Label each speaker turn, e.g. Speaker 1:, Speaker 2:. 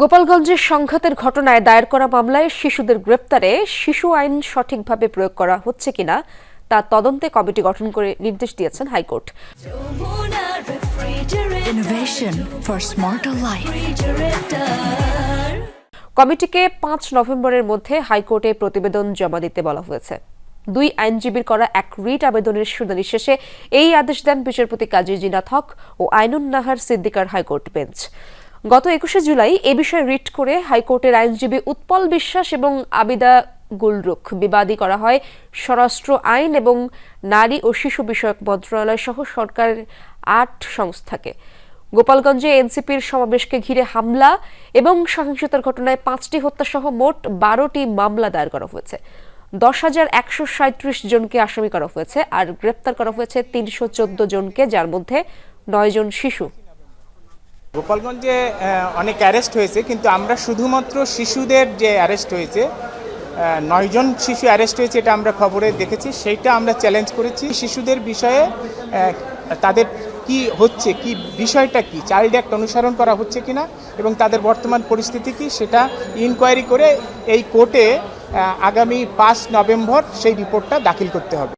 Speaker 1: গোপালগঞ্জের সংঘাতের ঘটনায় দায়ের করা মামলায় শিশুদের গ্রেপ্তারে শিশু আইন সঠিকভাবে প্রয়োগ করা হচ্ছে কিনা তা তদন্তে কমিটি গঠন করে নির্দেশ দিয়েছেন হাইকোর্ট. কমিটিকে পাঁচ নভেম্বরের মধ্যে হাইকোর্টে প্রতিবেদন জমা দিতে বলা হয়েছে। দুই আইনজীবীর করা এক রিট আবেদনের শুনানি শেষে এই আদেশ দেন বিচারপতি কাজী জিনাত হক ও আইনুন নাহার সিদ্দিকার হাইকোর্ট বেঞ্চ। গত একুশে জুলাই এ বিষয়ে রিট করে হাইকোর্টের আইনজীবী উৎপল বিশ্বাস এবং আবিদা গুলরুখ বিবাদী করা হয় স্বরাষ্ট্র আইন এবং নারী ও শিশু বিষয়ক মন্ত্রণালয় সহ সরকারের আট সংস্থাকে। গোপালগঞ্জে এনসিপির সমাবেশকে ঘিরে হামলা এবং সহিংসতার ঘটনায় পাঁচটি হত্যাসহ মোট বারোটি মামলা দায়ের করা হয়েছে। দশ হাজার একশো সাঁত্রিশ জনকে আসামি করা হয়েছে আর গ্রেপ্তার করা হয়েছে তিনশো চোদ্দ জনকে, যার মধ্যে নয় জন শিশু।
Speaker 2: গোপালগঞ্জে অনেক অ্যারেস্ট হয়েছে, কিন্তু আমরা শুধুমাত্র শিশুদের যে অ্যারেস্ট হয়েছে নয়জন শিশু অ্যারেস্ট হয়েছে এটা আমরা খবরে দেখেছি, সেইটা আমরা চ্যালেঞ্জ করেছি। শিশুদের বিষয়ে তাদের কি হচ্ছে, কি বিষয়টা কি চাইল্ড অ্যাক্ট অনুসরণ করা হচ্ছে কিনা এবং তাদের বর্তমান পরিস্থিতি কি, সেটা ইনকোয়ারি করে এই কোর্টে আগামী পাঁচ নভেম্বর সেই রিপোর্টটা দাখিল করতে হবে।